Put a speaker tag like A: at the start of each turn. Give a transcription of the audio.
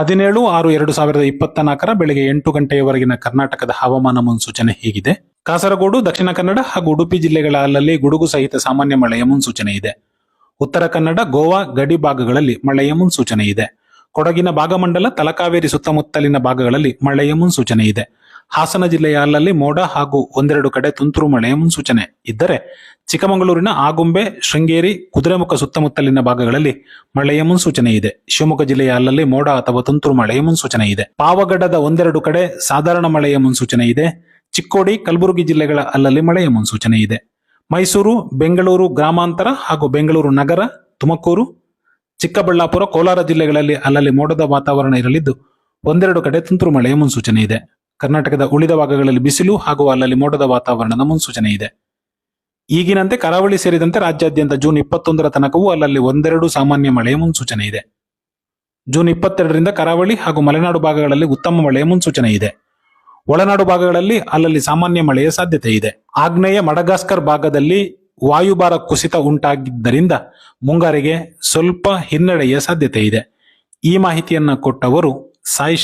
A: ಹದಿನೇಳು ಆರು ಎರಡು ಸಾವಿರದ ಇಪ್ಪತ್ತ ನಾಲ್ಕರ ಬೆಳಗ್ಗೆ ಎಂಟು ಗಂಟೆಯವರೆಗಿನ ಕರ್ನಾಟಕದ ಹವಾಮಾನ ಮುನ್ಸೂಚನೆ ಹೀಗಿದೆ? ಕಾಸರಗೋಡು, ದಕ್ಷಿಣ ಕನ್ನಡ ಹಾಗೂ ಉಡುಪಿ ಜಿಲ್ಲೆಗಳ ಅಲ್ಲಲ್ಲಿ ಗುಡುಗು ಸಹಿತ ಸಾಮಾನ್ಯ ಮಳೆಯ ಮುನ್ಸೂಚನೆ ಇದೆ. ಉತ್ತರ ಕನ್ನಡ, ಗೋವಾ, ಗಡಿ ಭಾಗಗಳಲ್ಲಿ ಮಳೆಯ ಮುನ್ಸೂಚನೆ ಇದೆ. ಕೊಡಗಿನ ಭಾಗಮಂಡಲ, ತಲಕಾವೇರಿ ಸುತ್ತಮುತ್ತಲಿನ ಭಾಗಗಳಲ್ಲಿ ಮಳೆಯ ಮುನ್ಸೂಚನೆ ಇದೆ. ಹಾಸನ ಜಿಲ್ಲೆಯ ಅಲ್ಲಲ್ಲಿ ಮೋಡ ಹಾಗೂ ಒಂದೆರಡು ಕಡೆ ತುಂತುರು ಮಳೆಯ ಮುನ್ಸೂಚನೆ. ಇದ್ದರೆ ಚಿಕ್ಕಮಗಳೂರಿನ ಆಗುಂಬೆ, ಶೃಂಗೇರಿ, ಕುದುರೆಮುಖ ಸುತ್ತಮುತ್ತಲಿನ ಭಾಗಗಳಲ್ಲಿ ಮಳೆಯ ಮುನ್ಸೂಚನೆ ಇದೆ. ಶಿವಮೊಗ್ಗ ಜಿಲ್ಲೆಯ ಅಲ್ಲಲ್ಲಿ ಮೋಡ ಅಥವಾ ತುಂತುರು ಮಳೆಯ ಮುನ್ಸೂಚನೆ ಇದೆ. ಪಾವಗಡದ ಒಂದೆರಡು ಕಡೆ ಸಾಧಾರಣ ಮಳೆಯ ಮುನ್ಸೂಚನೆ ಇದೆ. ಚಿಕ್ಕೋಡಿ, ಕಲಬುರಗಿ ಜಿಲ್ಲೆಗಳ ಅಲ್ಲಲ್ಲಿ ಮಳೆಯ ಮುನ್ಸೂಚನೆ ಇದೆ. ಮೈಸೂರು, ಬೆಂಗಳೂರು ಗ್ರಾಮಾಂತರ ಹಾಗೂ ಬೆಂಗಳೂರು ನಗರ, ತುಮಕೂರು, ಚಿಕ್ಕಬಳ್ಳಾಪುರ, ಕೋಲಾರ ಜಿಲ್ಲೆಗಳಲ್ಲಿ ಅಲ್ಲಲ್ಲಿ ಮೋಡದ ವಾತಾವರಣ ಇರಲಿದ್ದು ಒಂದೆರಡು ಕಡೆ ತುಂತುರು ಮಳೆಯ ಮುನ್ಸೂಚನೆ ಇದೆ. ಕರ್ನಾಟಕದ ಉಳಿದ ಭಾಗಗಳಲ್ಲಿ ಬಿಸಿಲು ಹಾಗೂ ಅಲ್ಲಲ್ಲಿ ಮೋಡದ ವಾತಾವರಣದ ಮುನ್ಸೂಚನೆ ಇದೆ. ಈಗಿನಂತೆ ಕರಾವಳಿ ಸೇರಿದಂತೆ ರಾಜ್ಯಾದ್ಯಂತ ಜೂನ್ ಇಪ್ಪತ್ತೊಂದರ ತನಕವೂ ಅಲ್ಲಲ್ಲಿ ಒಂದೆರಡು ಸಾಮಾನ್ಯ ಮಳೆಯ ಮುನ್ಸೂಚನೆ ಇದೆ. ಜೂನ್ ಇಪ್ಪತ್ತೆರಡರಿಂದ ಕರಾವಳಿ ಹಾಗೂ ಮಲೆನಾಡು ಭಾಗಗಳಲ್ಲಿ ಉತ್ತಮ ಮಳೆಯ ಮುನ್ಸೂಚನೆ ಇದೆ. ಒಳನಾಡು ಭಾಗಗಳಲ್ಲಿ ಅಲ್ಲಲ್ಲಿ ಸಾಮಾನ್ಯ ಮಳೆಯ ಸಾಧ್ಯತೆ ಇದೆ. ಆಗ್ನೇಯ ಮಡಗಾಸ್ಕರ್ ಭಾಗದಲ್ಲಿ ವಾಯುಭಾರ ಕುಸಿತ ಉಂಟಾಗಿದ್ದರಿಂದ ಮುಂಗಾರಿಗೆ ಸ್ವಲ್ಪ ಹಿನ್ನಡೆಯ ಸಾಧ್ಯತೆ ಇದೆ. ಈ ಮಾಹಿತಿಯನ್ನು ಕೊಟ್ಟವರು ಸಾಯಿ